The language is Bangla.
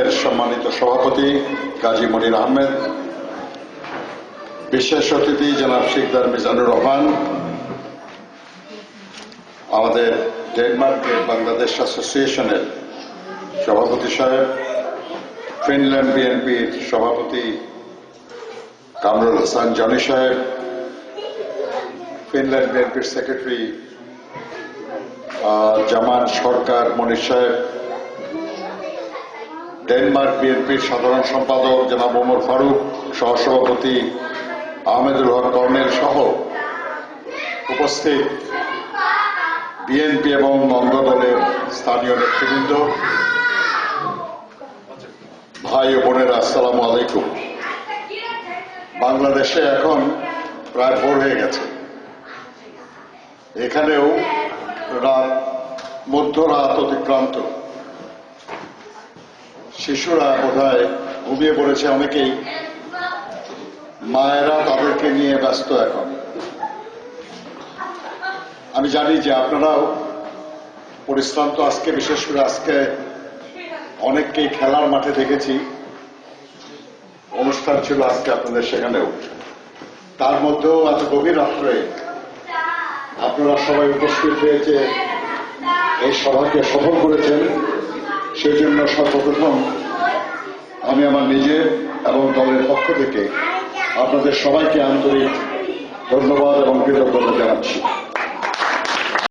ফেডারেশনের সম্মানিত সভাপতি কাজী মনির আহমেদ, বিশেষ অতিথি জনাব শিকদার মিজানুর রহমান, আমাদের ডেনমার্কের বাংলাদেশ অ্যাসোসিয়েশনের সভাপতি সাহেব, ফিনল্যান্ড বিএনপির সভাপতি কামরুল হাসান জনি সাহেব, ফিনল্যান্ড বিএনপির সেক্রেটারি জামান সরকার মনির সাহেব ডেনমার্ক বিএনপির সাধারণ সম্পাদক জনাব ওমর ফারুক, সহসভাপতি আহমেদুল হক কর্নেল সহ উপস্থিত বিএনপি এবং অঙ্গ দলের স্থানীয় নেতৃবৃন্দ, ভাই ও বোনেরা, আসসালামু আলাইকুম। বাংলাদেশে এখন প্রায় ভোর হয়ে গেছে। এখানেও রাত, মধ্যরাত অতিক্রান্ত। শিশুরা বোধহয় ঘুমিয়ে পড়েছে অনেকেই। মায়েরা তাদেরকে নিয়ে ব্যস্ত এখন। আমি জানি যে আপনারাও পরিশ্রান্ত আজকে, বিশেষ করে আজকে অনেককেই খেলার মাঠে দেখেছি। অনুষ্ঠান ছিল আজকে আপনাদের সেখানেও। তার মধ্যেও এত গভীর রাত্রে আপনারা সবাই উপস্থিত হয়েছে এই সভাকে সফল করেছেন। সেই জন্য সর্বপ্রথম আমি আমার নিজের এবং দলের পক্ষ থেকে আপনাদের সবাইকে আন্তরিক ধন্যবাদ এবং কৃতজ্ঞতা জানাচ্ছি।